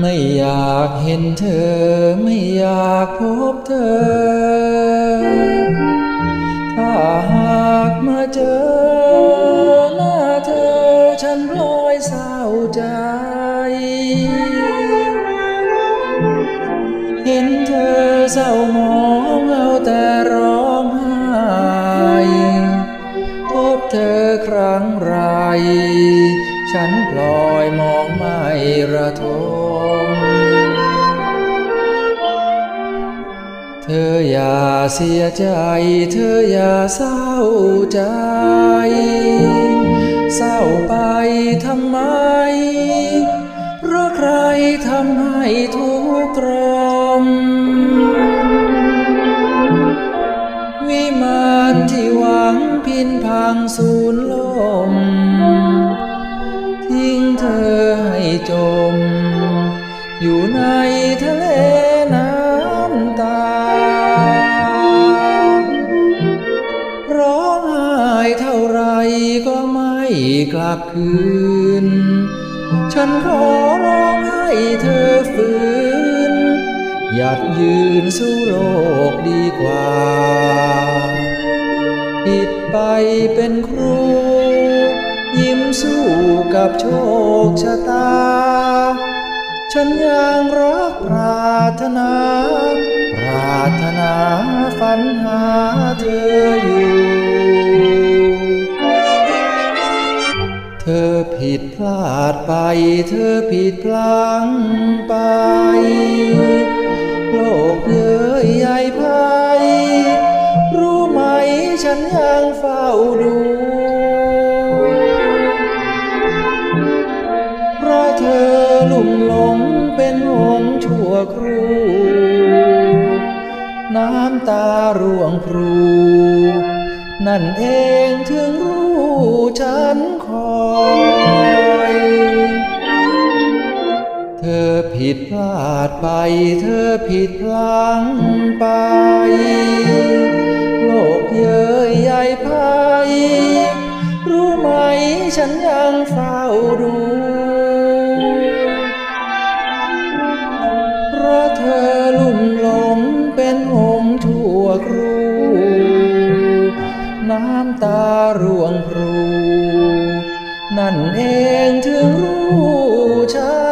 ไม่อยากเห็นเธอ ไม่อยากพบเธอ ถ้าหากมาเจอหน้าเธอ ฉันพลอยเศร้าใจ เห็นเธอเศร้ามองเอาแต่ร้องไห้พบเธอครั้งไร ฉันพลอยมองไม่ระทม เธออย่าเสียใจ เธออย่าเศร้าใจ เศร้าไปทำไม เพราะใครทำให้ทุกข์ตรม วิมานที่หวังพินพังสูญ ทะเลน้ำตา ร้องไห้เท่าไรก็ไม่กลับคืน ฉันขอร้องให้เธอฝืน หยัดยืนสู้โลกดีกว่า ผิดไปเป็นครู ยิ้มสู้กับโชคชะตา ฉันยังรักปรารถนา ปรารถนาฝันหาเธออยู่ เธอผิดพลาดไป เธอผิดพลังไป โลกเย้ยใหญ่พายรู้ไหมฉันยังเฝ้าดู ลุ่มหลงเป็นหงชั่วครู น้ำตาร่วงพรู นั่นเองถึงรู้ฉันคอย เธอผิดพลาดไป เธอผิดพลังไป หงส์ชั่วครู น้ำตาร่วงพรู นั่นเองถึงรู้ฉันค